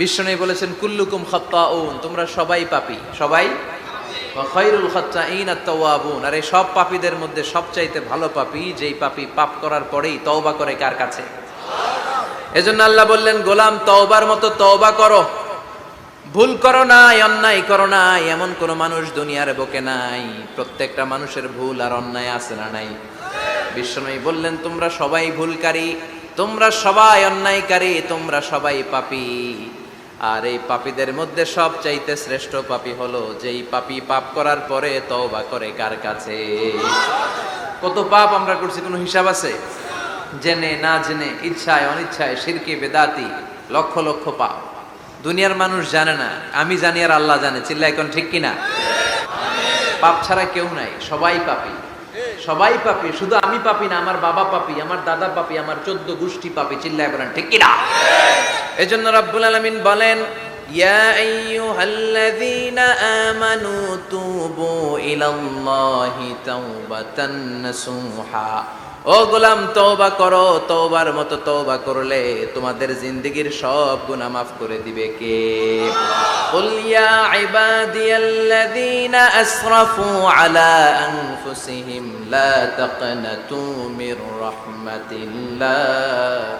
বিশ্বনবী বলেছেন, কুল্লুকুম খাত্তাউন তোমরা সবাই পাপি। সবাই? ওয়া খায়রুল খাত্তাইন আত-তাওয়াবুন আর এই সব পাপীদের মধ্যে সবচাইতে ভালো পাপি, যেই পাপি পাপ করার পরেই তওবা করে কার কাছে? এজন্য আল্লাহ বললেন, গোলাম, তওবার মতো তওবা করো। ভুল করো নাই, অন্যায় করো নাই, এমন কোন মানুষ দুনিয়ার বুকে নাই। প্রত্যেকটা মানুষের ভুল আর অন্যায় আছে না নাই? বিশ্বনবী বললেন, তোমরা সবাই ভুলকারী, তোমরা সবাই অন্যায়কারী, তোমরা সবাই পাপী। আর এই পাপীদের মধ্যে সব চাইতে শ্রেষ্ঠ পাপী হলো যেই পাপী পাপ করার পরে তওবা করে কার কাছে? কত পাপ আমরা করছি, কোনো হিসাব আছে? জেনে, না জেনে, ইচ্ছায়, অনিচ্ছায় শিরকে বেদাতি, লক্ষ লক্ষ পাপ। দুনিয়ার মানুষ জানে না, আমি জানি আর আল্লাহ জানে চিল্লা এখন ঠিক কিনা? পাপ ছাড়া কেউ নাই, সবাই পাপি। সবাই পাপি শুধু আমি পাপি না আমার বাবা পাপি আমার দাদা পাপি আমার চোদ্দ গোষ্ঠী পাপি চিল্লায় বলেন ঠিক কিনা? এজন্য রব্বুল আলমিন বলেন ইয়া আইয়ুহাল্লাযীনা আমানু তুবু ইলাল্লাহি তাওবাতান নাসুহা ও গোলাম তওবা করো তওবার মতো তওবা করলে তোমাদের জিন্দেগীর সব গুনাহ মাফ করে দিবে কে قل يا عبادي الذين أسرفوا على أنفسهم لا تقنطوا من رحمة الله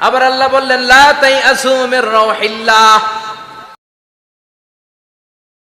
আবার আল্লাহ বললেন লা তাই আসুমের রহিল্লাহ